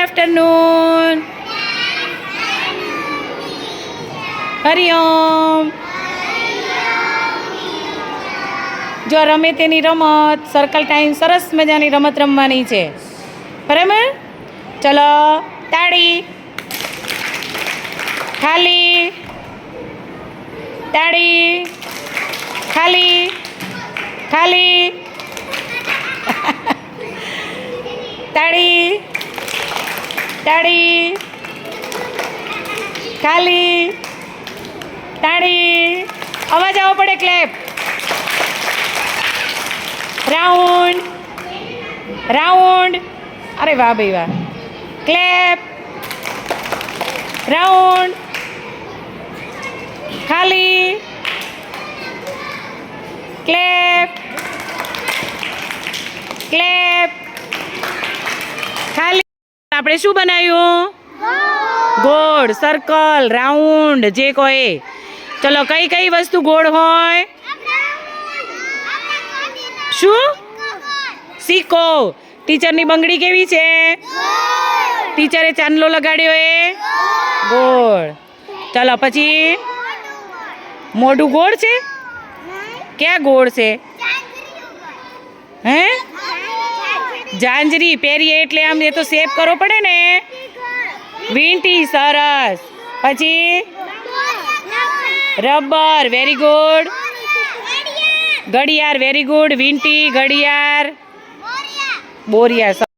Afternoon Hariom જો રમે તેની રમત સર્કલ ટાઈમ સરસ મજાની રમત રમવાની છે. બરાબર? ચલો, તાળી. ખાલી. તાળી. ખાલી. ખાલી. તાળી. તાળી. ખાલી. તાળી. અવાજ આવવો પડે ક્લેપ રાઉન્ડ રાઉન્ડ અરે વાહ ભાઈ વાહ. ક્લેપ રાઉન્ડ ખાલી. ક્લેપ ક્લેપ આપણે શું બનાવ્યું? ગોળ સર્કલ રાઉન્ડ જે કોઈ. ચલો, કઈ કઈ વસ્તુ ગોળ હોય? શું? સિક્કો. ટીચરની બંગડી કેવી છે? ટીચરે ચાંદલો લગાડ્યો એ? ગોળ. ચલો, પછી? મોઢું ગોળ છે? ક્યાં ગોળ છે? હે? જાંજરી પહેરીએ એટલે આમ એ તો સેપ કરવો પડે ને. વીંટી સરસ. પછી રબર વેરી ગુડ ઘડિયાળ વેરી ગુડ વીંટી, ઘડિયાળ. બોરિયા.